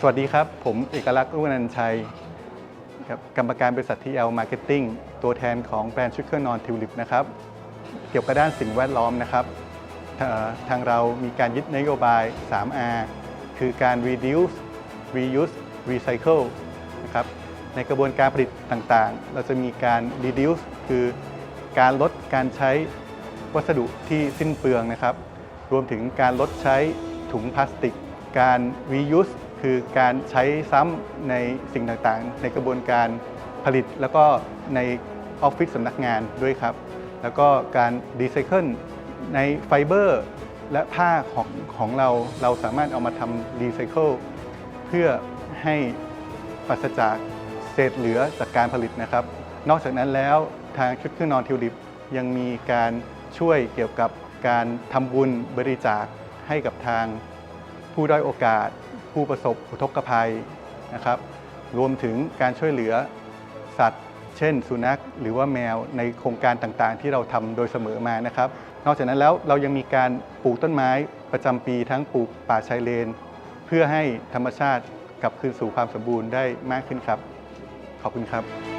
สวัสดีครับ ผมเอกลักษณ์รุ่งนันชัยครับกรรมการบริษัททีเอลมาร์เก็ตติ้งตัวแทนของแบรนด์ชุดเครื่องนอนทิวลิปนะครับ เกี่ยวกับด้านสิ่งแวดล้อมนะครับทางเรามีการยึดนโยบาย 3R คือการ reduce reuse recycle นะครับในกระบวนการผลิตต่างๆ เราจะมีการ reduce คือการลดการใช้วัสดุที่สิ้นเปลืองนะครับ รวมถึงการลดใช้ถุงพลาสติก การ reuse คือการใช้ซ้ำในสิ่งต่างๆ ในกระบวนการผลิตแล้วก็ในออฟฟิศสำนักงานด้วยครับ แล้วก็การรีไซเคิลในไฟเบอร์และผ้าของของเราเราสามารถเอามาทำรีไซเคิลเพื่อให้ปราศจากเศษเหลือจากการผลิตนะครับ นอกจากนั้นแล้วทางชุดเครื่องนอนทิวลิปยังมีการช่วยเกี่ยวกับการทำบุญบริจาคให้กับทางผู้ด้อยโอกาส ผู้ประสบอุทกภัยนะครับ รวมถึงการช่วยเหลือสัตว์ เช่น สุนัข หรือว่าแมวในโครงการต่างๆ ที่เราทำโดยเสมอมานะครับ นอกจากนั้นแล้วเรายังมีการปลูกต้นไม้ประจำปีทั้งปลูกป่าชายเลน เพื่อให้ธรรมชาติกลับคืนสู่ความสมบูรณ์ได้มากขึ้นครับ ขอบคุณครับ